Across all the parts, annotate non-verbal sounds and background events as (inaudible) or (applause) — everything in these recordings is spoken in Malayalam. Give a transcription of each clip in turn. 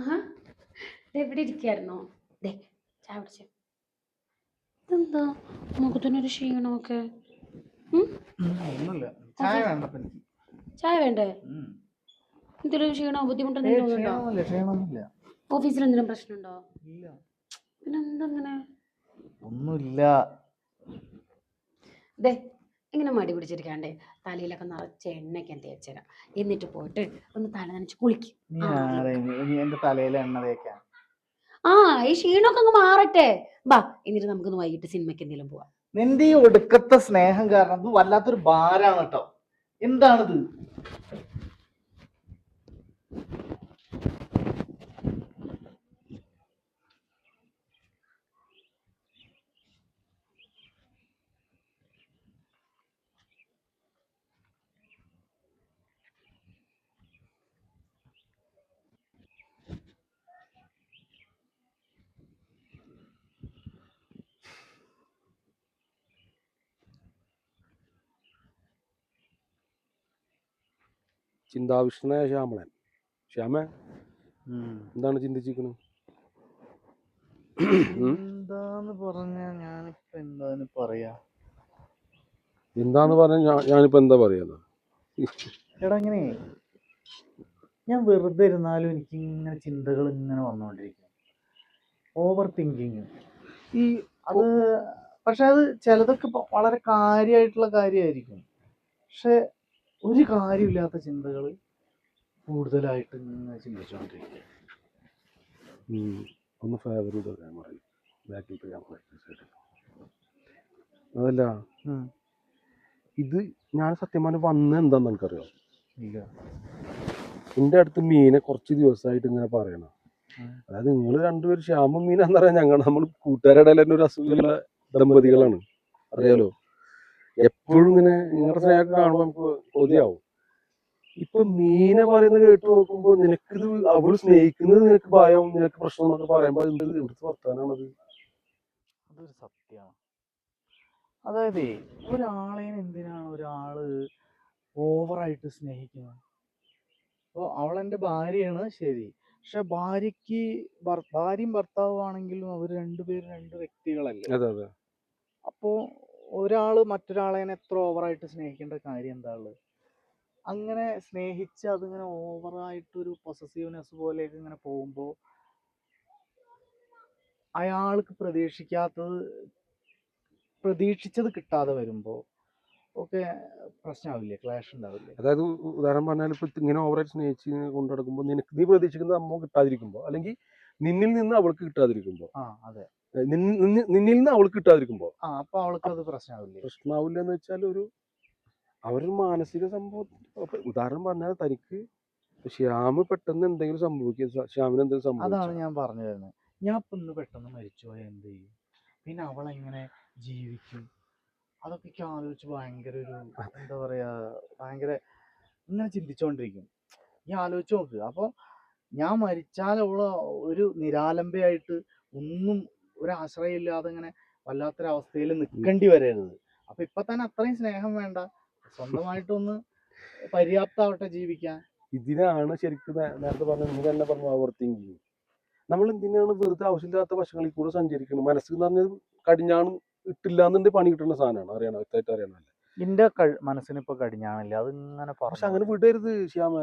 ആഹാ. ദേ ഇവിടെ ഇരിക്കായിരുന്നോ? ദേ ചായ പിടിച്ചു ഇതെന്താ? മുഖത്തിനൊരു ക്ഷീണമൊക്കെ. ചായ വേണ്ട എന്തെങ്കിലും ക്ഷീണോ ബുദ്ധിമുട്ടോ തോന്നുന്നുണ്ടോ ഓഫീസിൽ എന്തെങ്കിലും പ്രശ്നമുണ്ടോ? ഇല്ല. പിന്നെ അങ്ങനെ? ഒന്നുമില്ല. ദേ ഇങ്ങനെ മടി പിടിച്ചിരിക്കാണ്ടേ തലയിലൊക്കെ നിറച്ച് എണ്ണയൊക്കെ തേച്ചുതരാം എന്നിട്ട് പോയിട്ട് ഒന്ന് തല നനച്ച് കുളിക്കും. ആ, ഈ ക്ഷീണമൊക്കെ അങ്ങ് മാറട്ടെ. ബാ എന്നിട്ട് നമുക്കൊന്ന് വൈകിട്ട് സിനിമയ്ക്ക് എന്തെങ്കിലും പോവാം. നിന്റെ ഈ ഒടുക്കത്തെ സ്നേഹം കാരണം വല്ലാത്തൊരു ഭാരാണ് കേട്ടോ. എന്താണിത്? ചിന്താവിഷ്ണനായ ശ്യാമളൻ. ശ്യാമ എന്താണ് ചിന്തിച്ചിരിക്കുന്നത് എന്താന്ന് പറഞ്ഞാ ഞാനിപ്പോ എന്താന്ന് പറയാ? എന്താന്ന് ഞാനിപ്പോ എന്താ പറയാന്ന്? എടാ ഇങ്ങനെ ഞാൻ വെറുതെ ഇരുന്നാലും എനിക്ക് ഇങ്ങനെ ചിന്തകൾ ഇങ്ങനെ വന്നുകൊണ്ടിരിക്കും ഓവർ തിങ്കിങ് ഈ അത് പക്ഷെ അത് ചിലതൊക്കെ വളരെ കാര്യമായിട്ടുള്ള കാര്യമായിരിക്കും പക്ഷെ ഒരു കാര്യമില്ലാത്ത ചിന്തകൾ കൂടുതലായിട്ട് ഇങ്ങനെ ചിന്തിച്ചുകൊണ്ടിരിക്കും ഉം. ഒന്ന് ഫേവറേറ്റ് പറയാൻ പറയും. ബാക്കിൽ ക്യാമറ അതല്ല ഇത് ഞാൻ സത്യം പറഞ്ഞ വന്ന എന്താന്ന് എനിക്കറിയോ? എന്റെ എന്റെ അടുത്ത് മീനെ കുറച്ച് ദിവസമായിട്ട് ഇങ്ങനെ പറയണം അതായത് നിങ്ങൾ രണ്ടുപേരും ശ്യാമ മീനാന്ന് പറയാൻ ഞങ്ങൾ നമ്മൾ കൂട്ടുകാരുടെ ഇടയിൽ തന്നെ ഒരു അസുഖമുള്ള ദമ്പതികളാണ്. അറിയാലോ? എപ്പോഴും ഇങ്ങനെ നിങ്ങളുടെ സ്നേഹമൊക്കെ കാണുമ്പോൾ നമുക്ക് കൊതിയാവും. ഇപ്പൊ മീനെ പറയുന്നത് കേട്ട് നോക്കുമ്പോ നിനക്കിത് അവൾ സ്നേഹിക്കുന്നത് നിനക്ക് ഭയം നിനക്ക് പ്രശ്നം എന്നൊക്കെ പറയുമ്പോ എന്ത് ഇവിടുത്തെ വർത്താനാണത്? അതൊരു സത്യമാണ് അതായത് ഒരാളെ എന്തിനാണ് ഒരാൾ ഓവറായിട്ട് സ്നേഹിക്കുന്നത്? അപ്പോൾ അവളെന്റെ ഭാര്യയാണ് ശരി. പക്ഷെ ഭാര്യക്ക് ഭാര്യയും ഭർത്താവും ആണെങ്കിലും അവർ രണ്ടുപേരും രണ്ട് വ്യക്തികളല്ലേ? അപ്പോ ഒരാൾ മറ്റൊരാളെ എത്ര ഓവറായിട്ട് സ്നേഹിക്കേണ്ട കാര്യം എന്താ ഉള്ളത്? അങ്ങനെ സ്നേഹിച്ച് അതിങ്ങനെ ഓവറായിട്ടൊരു പൊസസീവ്നെസ് പോലെയൊക്കെ ഇങ്ങനെ പോകുമ്പോൾ അയാൾക്ക് പ്രതീക്ഷിക്കാത്തത് പ്രതീക്ഷിച്ചത് കിട്ടാതെ വരുമ്പോൾ ഒക്കെ പ്രശ്നമാവില്ലേ ക്ലാഷ് ഉണ്ടാവില്ലേ? അതായത് ഉദാഹരണം പറഞ്ഞാൽ ഇപ്പൊ ഇങ്ങനെ ഓവറായിട്ട് സ്നേഹിച്ച് ഇങ്ങനെ കൊണ്ടു നടക്കുമ്പോൾ നിനക്ക് നീ പ്രതീക്ഷിക്കുന്നത് അമ്മ കിട്ടാതിരിക്കുമ്പോൾ അല്ലെങ്കിൽ നിന്നിൽ നിന്ന് അവൾക്ക് കിട്ടാതിരിക്കുമ്പോൾ ആ അതെ. നിന്നിൽ നിന്ന് അവൾക്ക് കിട്ടാതിരിക്കുമ്പോ? അപ്പൊ അവൾക്ക് അത് പ്രശ്നമാവില്ല പ്രശ്നമാവില്ല എന്ന് വെച്ചാൽ ഒരു അവരൊരു മാനസിക സംഭവം. ഉദാഹരണം പറഞ്ഞാൽ തനിക്ക് ശ്യാമ് പെട്ടെന്ന് എന്തെങ്കിലും സംഭവിക്കുക. ശ്യാമിന് എന്തെങ്കിലും സംഭവിക്കും അതാണ് ഞാൻ പറഞ്ഞു തരുന്നത്. ഞാൻ ഇപ്പൊ ഇന്ന് പെട്ടെന്ന് മരിച്ചുപോയ എന്ത് ചെയ്യും? പിന്നെ അവൾ എങ്ങനെ ജീവിക്കും? അതൊക്കെ എനിക്ക് ആലോചിച്ച് ഭയങ്കര ഒരു എന്താ പറയാ ഭയങ്കര ഇങ്ങനെ ചിന്തിച്ചുകൊണ്ടിരിക്കും ഞാൻ ആലോചിച്ച് നോക്ക്. അപ്പൊ ഞാൻ മരിച്ചാൽ അവൾ ഒരു നിരാലംബയായിട്ട് ഒന്നും ഒരു ആശ്രയം ഇല്ലാതെ ഇങ്ങനെ വല്ലാത്തൊരവസ്ഥയിൽ നിൽക്കേണ്ടി വരരുത് അപ്പൊ ഇപ്പൊ തന്നെ അത്രയും സ്നേഹം വേണ്ട. സ്വന്തമായിട്ടൊന്ന് പര്യാപ്തമാവട്ടെ ജീവിക്കാൻ. ഇതിനാണ് ശരിക്കും നേരത്തെ പറഞ്ഞ നീ തന്നെ പറഞ്ഞു ഓവർ തിങ്കിങ് നമ്മൾ എന്തിനാണ് വെറുതെ ആവശ്യമില്ലാത്ത വശങ്ങളിൽ കൂടെ സഞ്ചരിക്കുന്നത്? മനസ്സിൽ എന്ന് പറഞ്ഞാൽ കടിഞ്ഞാണ് ഇട്ടില്ല എന്നുണ്ടെങ്കിൽ പണി കിട്ടുന്ന സാധനമാണ്. അറിയണം വ്യക്തമായിട്ട് അറിയണമല്ലോ എന്റെ മനസ്സിന് ഇപ്പൊ കടിഞ്ഞാണില്ല. അത് ഇങ്ങനെ പക്ഷെ അങ്ങനെ വിടരുത് ശ്യാമ.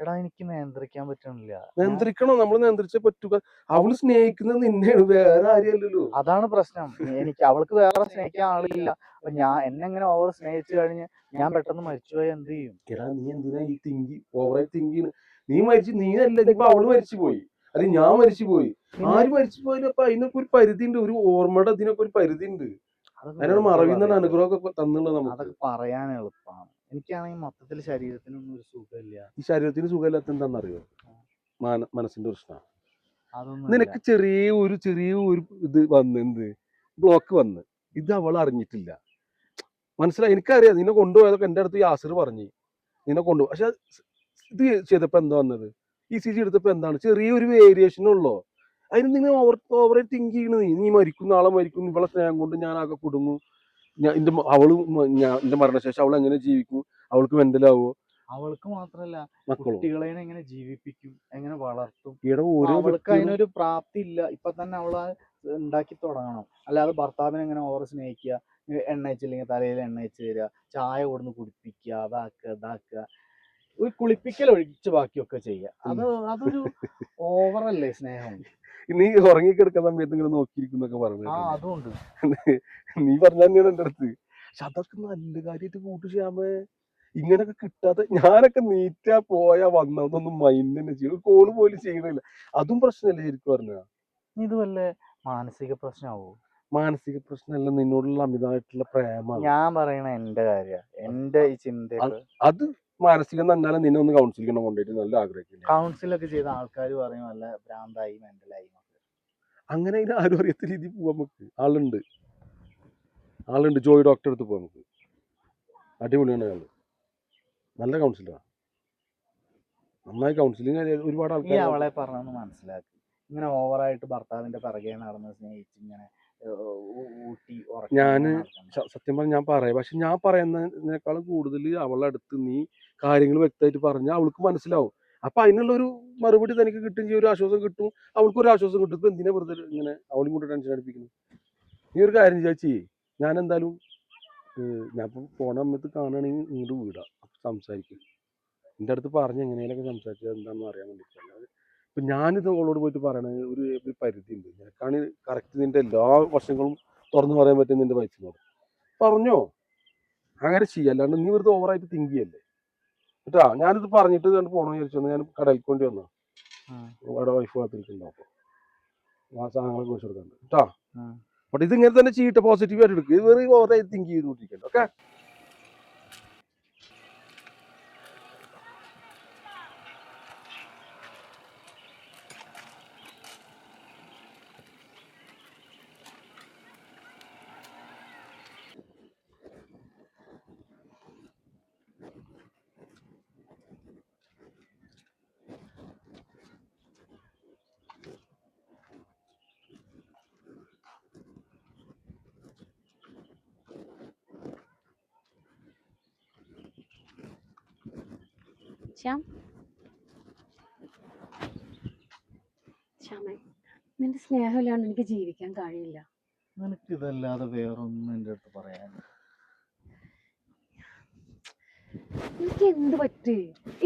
എടാ എനിക്ക് നിയന്ത്രിക്കാൻ പറ്റണില്ല. നിയന്ത്രിക്കണോ? നമ്മൾ നിയന്ത്രിച്ചേ പറ്റുക അവൾ സ്നേഹിക്കുന്നത് നിന്നെയാണ് വേറെ ആരെയല്ലല്ലോ. അതാണ് പ്രശ്നം. എനിക്ക് അവൾക്ക് വേറെ (laughs) സ്നേഹിക്കാൻ ആളില്ല. അപ്പൊ ഞാൻ എന്നെ ഇങ്ങനെ ഓവർ സ്നേഹിച്ചു കഴിഞ്ഞ് ഞാൻ പെട്ടെന്ന് മരിച്ചുപോയി എന്ത് ചെയ്യും? എടാ നീ എന്തിനാ ഈ തിങ്കി ഓവറായി തിങ്കി നീ മരിച്ചു നീ അല്ല ഇപ്പൊ അവൾ മരിച്ചു പോയി അത് ഞാൻ മരിച്ചു പോയി ആര് മരിച്ചു പോയാലും അപ്പൊ അതിനൊക്കെ ഒരു പരിധി ഉണ്ട് ഒരു ഓർമ്മയുടെ അതിനൊക്കെ ഒരു പരിധി ഉണ്ട് അതൊക്കെ അതിനാണ് വെറുതെ മറവിന്ന് പറയാ. അനുഗ്രഹമൊക്കെ തന്നുള്ളത് നമുക്ക്. അതൊക്കെ പറയാൻ എളുപ്പമാണ് എനിക്കാണെങ്കിൽ മൊത്തത്തിൽ ശരീരത്തിനൊന്നും ഒരു സുഖമില്ല. ഈ ശരീരത്തിന് സുഖമില്ലാത്ത എന്താണെന്നറിയോ? മാന മനസ്സിന്റെ പ്രശ്നമാണ്. അതൊന്നും നിനക്ക് ചെറിയ ഒരു ചെറിയ ഒരു ഇത് വന്ന് എന്ത്? ബ്ലോക്ക് വന്ന്. ഇത് അവൾ അറിഞ്ഞിട്ടില്ല. മനസ്സിലായി? എനിക്കറിയാം. നിന്നെ കൊണ്ടുപോയതൊക്കെ എന്റെ അടുത്ത് യാസിർ പറഞ്ഞു. നിന്നെ കൊണ്ടുപോയി പക്ഷെ ഇത് ചെയ്തപ്പോൾ എന്താ വന്നത്? ഇ സി ജി എടുത്തപ്പോ എന്താണ്? ചെറിയൊരു വേരിയേഷൻ ഉള്ളോ? അതിന് നിങ്ങൾ ഓവർ ഓവറായി തിങ്ക് ചെയ്യണത് നീ. നീ മരിക്കും നാളെ മരിക്കും. ഇവളെ സ്നേഹം കൊണ്ട് ഞാൻ ആകെ കുടുങ്ങും. ഞാൻ എന്റെ അവൾ ഞാൻ എന്റെ മരണശേഷം അവൾ എങ്ങനെ ജീവിക്കും? അവൾക്ക് മെന്റലാവോ? അവൾക്ക് മാത്രല്ല കുട്ടികളെ എങ്ങനെ ജീവിപ്പിക്കും? എങ്ങനെ വളർത്തും? അവൾക്ക് അതിനൊരു പ്രാപ്തി ഇല്ല ഇപ്പൊ തന്നെ അവൾ ഉണ്ടാക്കി തുടങ്ങണം. അല്ലാതെ ഭർത്താവിനെ എങ്ങനെ ഓവർ സ്നേഹിക്കുക? എണ്ണ വെച്ചില്ലെങ്കിൽ തലയിൽ എണ്ണ വെച്ച് തരിക ചായ കൊടുന്ന് കുടിപ്പിക്കുക അതാക്കുക ഇതാക്കുക. ഒരു കുളിപ്പിക്കൽ ഒഴിച്ച് ബാക്കിയൊക്കെ ചെയ്യുക. അത് അതൊരു ഓവറല്ലേ സ്നേഹം? നീ ഉറങ്ങിക്കിടക്കുന്ന സമയത്ത് ഇങ്ങനെ നോക്കിയിരിക്കുന്നൊക്കെ പറഞ്ഞു ആ അതുണ്ട്. നീ പറഞ്ഞ തന്നെയാണ് എന്റെ അടുത്ത്. പക്ഷെ അതൊക്കെ നല്ല കാര്യമായിട്ട് കൂട്ടു ചെയ്യാമേ ഇങ്ങനൊക്കെ കിട്ടാതെ ഞാനൊക്കെ നീറ്റാ പോയാ വന്നതൊന്നും മൈൻഡ് തന്നെ ചെയ്യും. കോൾ പോലും ചെയ്യണില്ല. അതും പ്രശ്നമല്ലേ ശരിക്കും പറഞ്ഞാ? ഇത് വല്ല മാനസിക പ്രശ്നമാവോ? മാനസിക പ്രശ്നമല്ല നിന്നോടുള്ള അമിതമായിട്ടുള്ള പ്രേമ ഞാൻ പറയണ എന്റെ കാര്യ. എന്റെ ഈ ചിന്ത അത് മാനസികം തന്നാലെ നിന്നെ ഒന്ന് ചെയ്യണം കൊണ്ടുപോയിട്ട് നല്ല ആഗ്രഹിക്കില്ല കൗൺസിലൊക്കെ ചെയ്ത ആൾക്കാർ പറയും നല്ല ഭ്രാന്തായി മെന്റലായി അങ്ങനെ അതിന് ആരും അറിയാത്ത രീതിയിൽ പോവാൻ നമുക്ക്. ആളുണ്ട്. ആളുണ്ട്. ജോയ് ഡോക്ടർ അടുത്ത് പോവാം നമുക്ക്. അടിപൊളിയാണ് അയാൾ. നല്ല കൗൺസിലറാണ് നന്നായി കൗൺസിലിംഗ് ഒരുപാട് ആൾക്കാർ അവളെ പറഞ്ഞു മനസ്സിലാക്കി. ഇങ്ങനെ ഓവറായിട്ട് ഭർത്താവിന്റെ പിറകെ നടന്ന് സ്നേഹിച്ച് ഇങ്ങനെ ഞാൻ സത്യം പറഞ്ഞ ഞാൻ പറയാം. പക്ഷെ ഞാൻ പറയുന്നതിനേക്കാളും കൂടുതൽ അവളുടെ അടുത്ത് നീ കാര്യങ്ങൾ വ്യക്തമായിട്ട് പറഞ്ഞാൽ അവൾക്ക് മനസ്സിലാവും. അപ്പൊ അതിനുള്ള ഒരു മറുപടി തനിക്ക് കിട്ടും ചെയ്യും. ഒരു ആശ്വാസം കിട്ടും. അവൾക്കൊരു ആശ്വാസം കിട്ടും. ഇപ്പൊ എന്തിനാ വെറുതെ ഇങ്ങനെ അവളും കൂടെ ടെൻഷൻ അടിപ്പിക്കുന്നു? നീ ഒരു കാര്യം ചേച്ചി. ഞാൻ എന്തായാലും ഞാൻ ഇപ്പം പോണ സമയത്ത് കാണുകയാണെങ്കിൽ ഇങ്ങോട്ട് വീടാം. സംസാരിക്കും. എന്റെ അടുത്ത് പറഞ്ഞ് എങ്ങനെയൊക്കെ സംസാരിച്ചത് എന്താണെന്ന് അറിയാൻ വേണ്ടിയിട്ടല്ല ഇപ്പം ഞാനിത് അവളോട് പോയിട്ട് പറയണത് ഒരു ഒരു പരിധി ഉണ്ട് നിനക്കാണ് കറക്റ്റ് നിന്റെ എല്ലാ വശങ്ങളും തുറന്നു പറയാൻ പറ്റും നിന്റെ വയസ്സിനോട് പറഞ്ഞോ? അങ്ങനെ ചെയ്യല്ലാണ്ട് നീ വെറുതെ ഓവറായിട്ട് തിങ്ക് ചെയ്യല്ലേ? കേട്ടാ ഞാനിത് പറഞ്ഞിട്ട് കണ്ട് പോകണമെന്ന് വിചാരിച്ചു ഞാൻ കടയിൽ കൊണ്ട് വന്നു. അവിടെ വൈഫ് കാത്തിരിക്കുന്നുണ്ടാവും അപ്പോൾ ആ സാധനങ്ങളൊക്കെ കുറിച്ച് കൊടുക്കണ്ട്. കേട്ടാ. ബട്ട് ഇത് ഇങ്ങനെ തന്നെ ചെയ്യട്ടെ പോസിറ്റീവ് ആയിട്ട് എടുക്കുക ഇത് വെറുതെ ഓവറായിട്ട് തിങ്ക് ചെയ്തുകൊണ്ടിരിക്കണ്ട ഓക്കെ ശ്യാം ശ്യാമേ നിന്റെ സ്നേഹമില്ലാണ്ട് എനിക്ക് ജീവിക്കാൻ കഴിയില്ല. നിനക്ക് ഇതല്ലാതെ വേറൊന്നും എന്റെ അടുത്ത് പറയാൻ എനിക്ക് എന്ത് പറ്റി?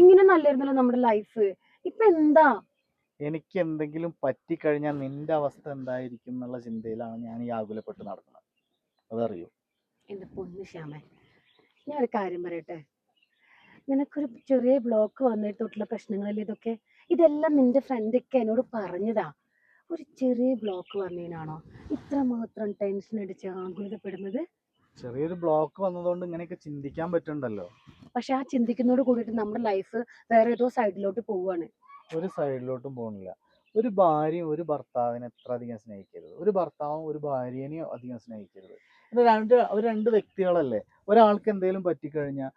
ഇങ്ങനെ നല്ലായിരുന്നല്ലോ നമ്മുടെ ലൈഫ് ഇപ്പൊ എന്താ? എനിക്ക് എന്തെങ്കിലും പറ്റിക്കഴിഞ്ഞാൽ നിന്റെ അവസ്ഥ എന്തായിരിക്കും എന്നുള്ള ചിന്തയിലാണ് ഞാൻ ഈ ആകുലപ്പെട്ട് നടക്കുന്നത്. അതറിയോ? എന്റെ പൊന്ന് ശ്യാമേ ഞാൻ ഒരു കാര്യം പറയട്ടെ? നിനക്കൊരു ചെറിയ ബ്ലോക്ക് വന്നിട്ടുള്ള പ്രശ്നങ്ങളിൽ ഇതൊക്കെ? ഇതെല്ലാം നിന്റെ ഫ്രണ്ടൊക്കെ എന്നോട് പറഞ്ഞതാ. ഒരു ചെറിയ ബ്ലോക്ക് വന്നതിനാണോ ഇത്ര മാത്രം ടെൻഷൻ അടിച്ച് ആകുലതപ്പെടുന്നത്? ചെറിയൊരു ബ്ലോക്ക് വന്നതുകൊണ്ട് ഇങ്ങനെയൊക്കെ ചിന്തിക്കാൻ പറ്റുന്നുണ്ടല്ലോ പക്ഷെ ആ ചിന്തിക്കുന്നതോട് കൂടിയിട്ട് നമ്മുടെ ലൈഫ് വേറെ ഏതോ സൈഡിലോട്ട് പോവാണ്. ഒരു സൈഡിലോട്ടും പോകുന്നില്ല ഒരു ഭാര്യയും ഒരു ഭർത്താവിനെ എത്ര അധികം സ്നേഹിക്കരുത്. ഒരു ഭർത്താവും ഒരു ഭാര്യനെയും അധികം സ്നേഹിക്കരുത്. ഇത് രണ്ട് രണ്ട് വ്യക്തികളല്ലേ? ഒരാൾക്ക് എന്തെങ്കിലും പറ്റിക്കഴിഞ്ഞാൽ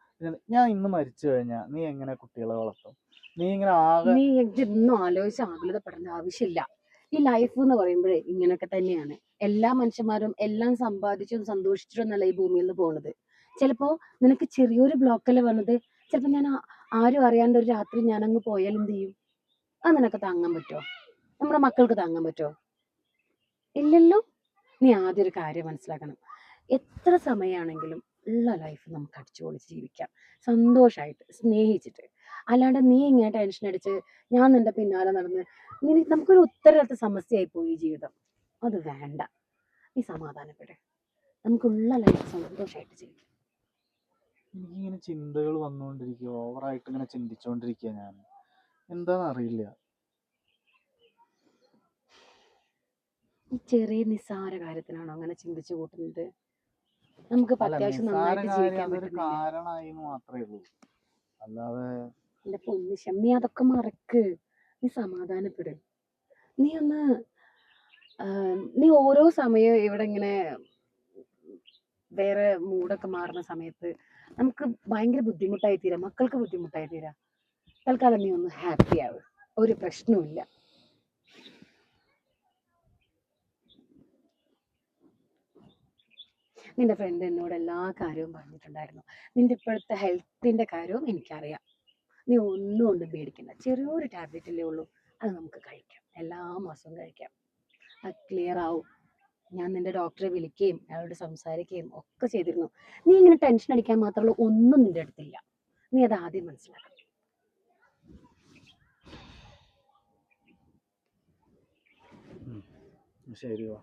ഞാൻ ഇന്ന് മരിച്ചു കഴിഞ്ഞാ നീ എങ്ങനെ കുട്ടികളെ വളർത്തും? നീ ഇങ്ങനെ ആകെ നീ ഇതൊന്നും ആലോചിച്ച് ആകുലതപ്പെടേണ്ട ആവശ്യമില്ല. ഈ ലൈഫ് എന്ന് പറയുമ്പോഴേ ഇങ്ങനെയൊക്കെ തന്നെയാണ്. എല്ലാ മനുഷ്യന്മാരും എല്ലാം സമ്പാദിച്ചും സന്തോഷിച്ചിട്ടും എന്നല്ല ഈ ഭൂമിയിൽ നിന്ന് പോണത്. ചിലപ്പോ നിനക്ക് ചെറിയൊരു ബ്ലോക്കല്ലേ വന്നത്? ചിലപ്പോ ഞാൻ ആരും അറിയാണ്ട് ഒരു രാത്രി ഞാൻ അങ്ങ് പോയാൽ എന്ത് ചെയ്യും? അത് നിനക്ക് താങ്ങാൻ പറ്റുമോ നമ്മുടെ മക്കൾക്ക് താങ്ങാൻ പറ്റുമോ ഇല്ലല്ലോ. നീ ആദ്യം ഒരു കാര്യം മനസ്സിലാക്കണം. എത്ര സമയമാണെങ്കിലും ഉള്ള ലൈഫ് നമുക്ക് അടിച്ചു പൊളിച്ച് ജീവിക്കാം. സന്തോഷമായിട്ട് സ്നേഹിച്ചിട്ട്. അല്ലാണ്ട് നീ ഇങ്ങനെ ടെൻഷൻ അടിച്ച് ഞാൻ നിന്റെ പിന്നാലെ നടന്ന് നിന നമുക്കൊരു ഉത്തരവാദിത്ത സമസ്യയായി പോയി ജീവിതം. അത് വേണ്ട. നീ സമാധാനപ്പെടെ. നമുക്കുള്ള ലൈഫ് സന്തോഷമായിട്ട് ജീവിക്കാം. ഇങ്ങനെ ചിന്തകൾ വന്നുകൊണ്ടിരിക്കുക ഓവറായിട്ട് ഇങ്ങനെ ചിന്തിച്ചുകൊണ്ടിരിക്കുക ഞാൻ. എന്താന്ന് അറിയില്ല. ഈ ചെറിയ നിസ്സാര കാര്യത്തിനാണോ അങ്ങനെ ചിന്തിച്ചു കൂട്ടുന്നത്? അല്ല അത്യാവശ്യം നന്നായിട്ട് ജീവിക്കാൻ കാരണമായി മാത്രമേ ഉള്ളൂ. അല്ലാതെ എന്റെ പൊന്നു നീ അതൊക്കെ മറക്ക്. നീ സമാധാനപ്പെട്. നീ ഒന്ന് നീ ഓരോ സമയവും ഇവിടെ ഇങ്ങനെ വേറെ മൂഡൊക്കെ മാറുന്ന സമയത്ത് നമുക്ക് ഭയങ്കര ബുദ്ധിമുട്ടായി തീരാം മക്കൾക്ക് ബുദ്ധിമുട്ടായി തീരാം തൽക്കാലം നീ ഒന്ന് ഹാപ്പി ആവ്. ഒരു പ്രശ്നവുമില്ല. നിന്റെ ഫ്രണ്ട് എന്നോട് എല്ലാ കാര്യവും പറഞ്ഞിട്ടുണ്ടായിരുന്നു. നിന്റെ ഇപ്പോഴത്തെ ഹെൽത്തിന്റെ കാര്യവും എനിക്കറിയാം. നീ ഒന്നും ഒന്നും പേടിക്കണ്ട. ചെറിയൊരു ടാബ്ലറ്റല്ലേ ഉള്ളൂ. അത് നമുക്ക് കഴിക്കാം. എല്ലാ മാസവും കഴിക്കാം. അത് ക്ലിയർ ആവും. ഞാൻ നിന്റെ ഡോക്ടറെ വിളിക്കുകയും അയാളോട് സംസാരിക്കുകയും ഒക്കെ ചെയ്തിരുന്നു. നീ ഇങ്ങനെ ടെൻഷൻ അടിക്കാൻ മാത്രമുള്ള ഒന്നും നിന്റെ അടുത്തില്ല. നീ അത് ആദ്യം മനസ്സിലാക്കണം. ശരി വാ.